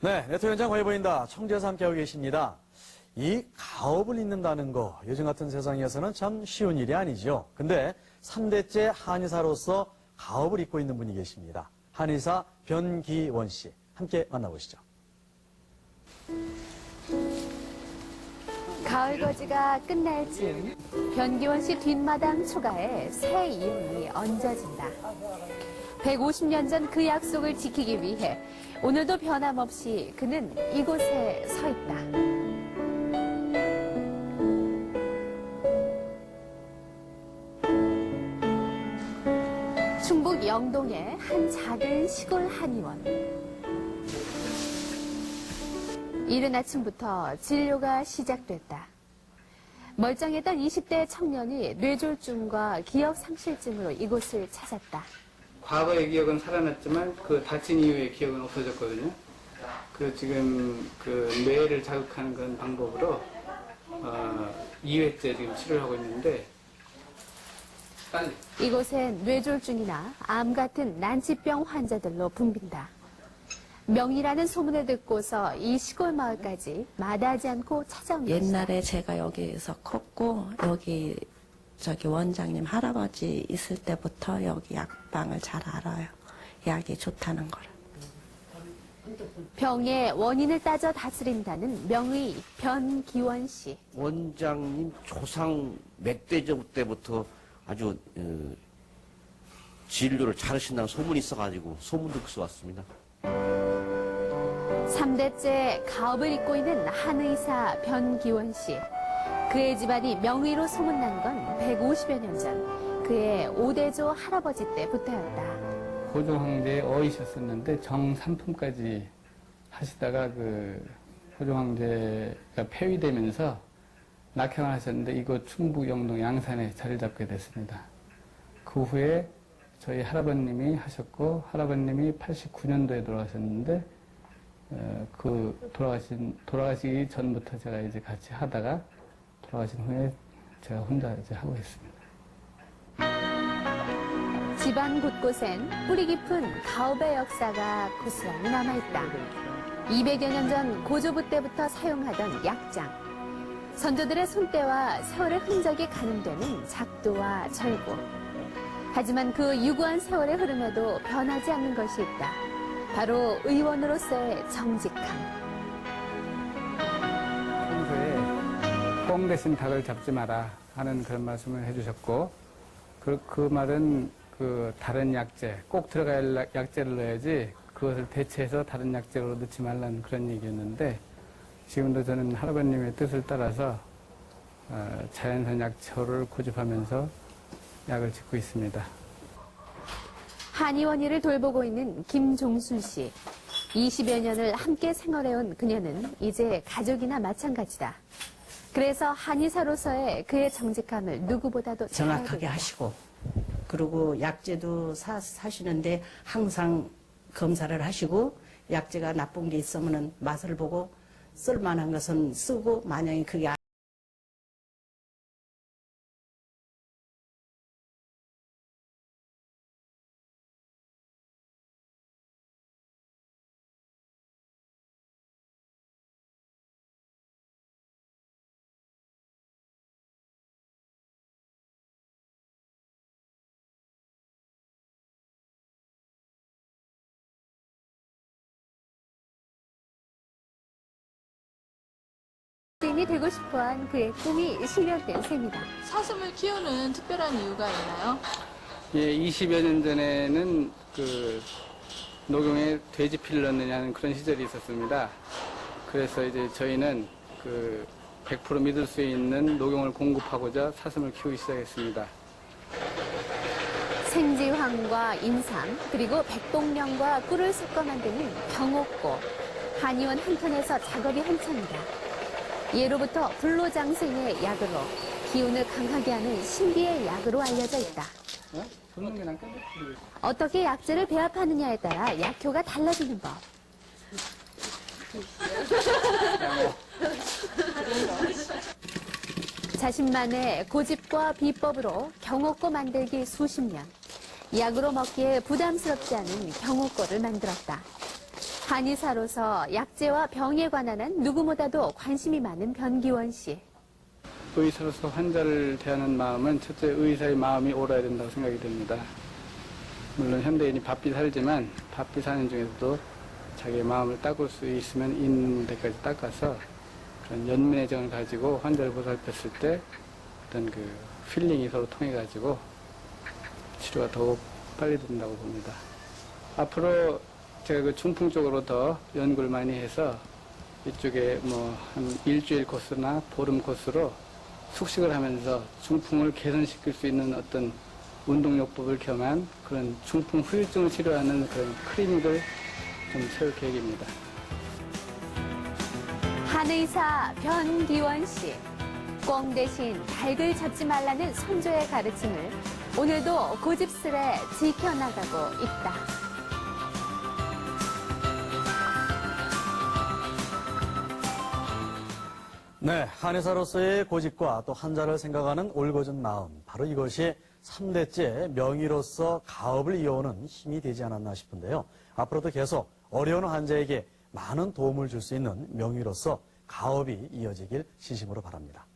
네, 네트 현장 거해 보인다. 청주에서 함께하고 계십니다. 이 가업을 잇는다는 거, 요즘 같은 세상에서는 참 쉬운 일이 아니죠. 근데 3대째 한의사로서 가업을 잇고 있는 분이 계십니다. 한의사 변기원 씨. 함께 만나보시죠. 가을 거지가 끝날 즈음 변기원 씨 뒷마당 초가에 새 이음이 얹어진다. 150년 전 그 약속을 지키기 위해 오늘도 변함없이 그는 이곳에 서 있다. 충북 영동의 한 작은 시골 한의원. 이른 아침부터 진료가 시작됐다. 멀쩡했던 20대 청년이 뇌졸중과 기억 상실증으로 이곳을 찾았다. 과거의 기억은 살아났지만 그 다친 이후의 기억은 없어졌거든요. 그 지금 그 뇌를 자극하는 그런 방법으로 어, 2회째 지금 치료를 하고 있는데 빨리 이곳엔 뇌졸중이나 암 같은 난치병 환자들로 붐빈다. 명이라는 소문을 듣고서 이 시골 마을까지 마다하지 않고 찾아온 것이다. 옛날에 제가 여기서 컸고 여기 저기 원장님 할아버지 있을 때부터 여기 약방을 잘 알아요. 약이 좋다는 걸. 병의 원인을 따져 다스린다는 명의 변기원 씨. 원장님 조상 맥대접 때부터 아주 어, 진료를 잘하신다는 소문이 있어가지고 소문 듣고 왔습니다. 3대째 가업을 잇고 있는 한의사 변기원 씨. 그의 집안이 명의로 소문난 건 150여 년 전. 그의 오대조 할아버지 때부터였다. 고조 황제의 어이셨었는데 정삼품까지 하시다가 그 고조 황제가 폐위되면서 낙향을 하셨는데 이곳 충북 영동 양산에 자리를 잡게 됐습니다. 그 후에 저희 할아버님이 하셨고 할아버님이 89년도에 돌아가셨는데 어, 그 돌아가신 돌아가시기 전부터 제가 이제 같이 하다가 돌아가신 후에 제가 혼자 이제 하고 있습니다. 집안 곳곳엔 뿌리 깊은 가업의 역사가 고스란히 남아있다. 200여 년 전 고조부 때부터 사용하던 약장. 선조들의 손때와 세월의 흔적이 가늠되는 작두와 절구. 하지만 그 유구한 세월의 흐름에도 변하지 않는 것이 있다. 바로 의원으로서의 정직함. 꽁 대신 닭을 잡지 마라 하는 그런 말씀을 해주셨고 그, 그 말은 그 다른 약재 꼭 들어갈 약- 약재를 넣어야지 그것을 대체해서 다른 약재로 넣지 말라는 그런 얘기였는데 지금도 저는 할아버님의 뜻을 따라서 어, 자연산 약초를 고집하면서 약을 짓고 있습니다. 한의원일을 돌보고 있는 김종순 씨. 20여 년을 함께 생활해온 그녀는 이제 가족이나 마찬가지다. 그래서 한의사로서의 그의 정직함을 누구보다도 정확하게. 하시고 그리고 약재도 사, 사시는데 항상 검사를 하시고 약재가 나쁜 게 있으면은 맛을 보고 쓸만한 것은 쓰고 만약에 그게 인이 되고 싶어한 그의 꿈이 실현된 셈이다. 사슴을 키우는 특별한 이유가 있나요? 예, 20여 년 전에는 그 녹용에 돼지 피를 넣느냐는 그런 시절이 있었습니다. 그래서 이제 저희는 그 100% 믿을 수 있는 녹용을 공급하고자 사슴을 키우기 시작했습니다. 생지황과 인삼 그리고 백봉령과 꿀을 섞어 만드는 경옥고 한의원 한켠에서 작업이 한창이다. 예로부터 불로장생의 약으로 기운을 강하게 하는 신비의 약으로 알려져 있다. 어? 어떻게 약재를 배합하느냐에 따라 약효가 달라지는 법. 자신만의 고집과 비법으로 경옥고 만들기 수십 년. 약으로 먹기에 부담스럽지 않은 경옥고를 만들었다. 한의사로서 약재와 병에 관한 한 누구보다도 관심이 많은 변기원 씨. 의사로서 환자를 대하는 마음은 첫째 의사의 마음이 옳아야 된다고 생각이 됩니다. 물론 현대인이 바삐 살지만 바삐 사는 중에서도 자기의 마음을 닦을 수 있으면 있는 데까지 닦아서 그런 연민의 정을 가지고 환자를 보살폈을 때 어떤 그 필링이 서로 통해 가지고 치료가 더욱 빨리 된다고 봅니다. 앞으로 제가 그 중풍 쪽으로 더 연구를 많이 해서 이쪽에 뭐 한 일주일 코스나 보름 코스로 숙식을 하면서 중풍을 개선시킬 수 있는 어떤 운동요법을 겸한 그런 중풍 후유증을 치료하는 그런 클리닉을 좀 세울 계획입니다. 한의사 변기원 씨. 꽝 대신 닭을 잡지 말라는 선조의 가르침을 오늘도 고집스레 지켜나가고 있다. 네, 한의사로서의 고집과 또 환자를 생각하는 올곧은 마음, 바로 이것이 3대째 명의로서 가업을 이어오는 힘이 되지 않았나 싶은데요. 앞으로도 계속 어려운 환자에게 많은 도움을 줄 수 있는 명의로서 가업이 이어지길 진심으로 바랍니다.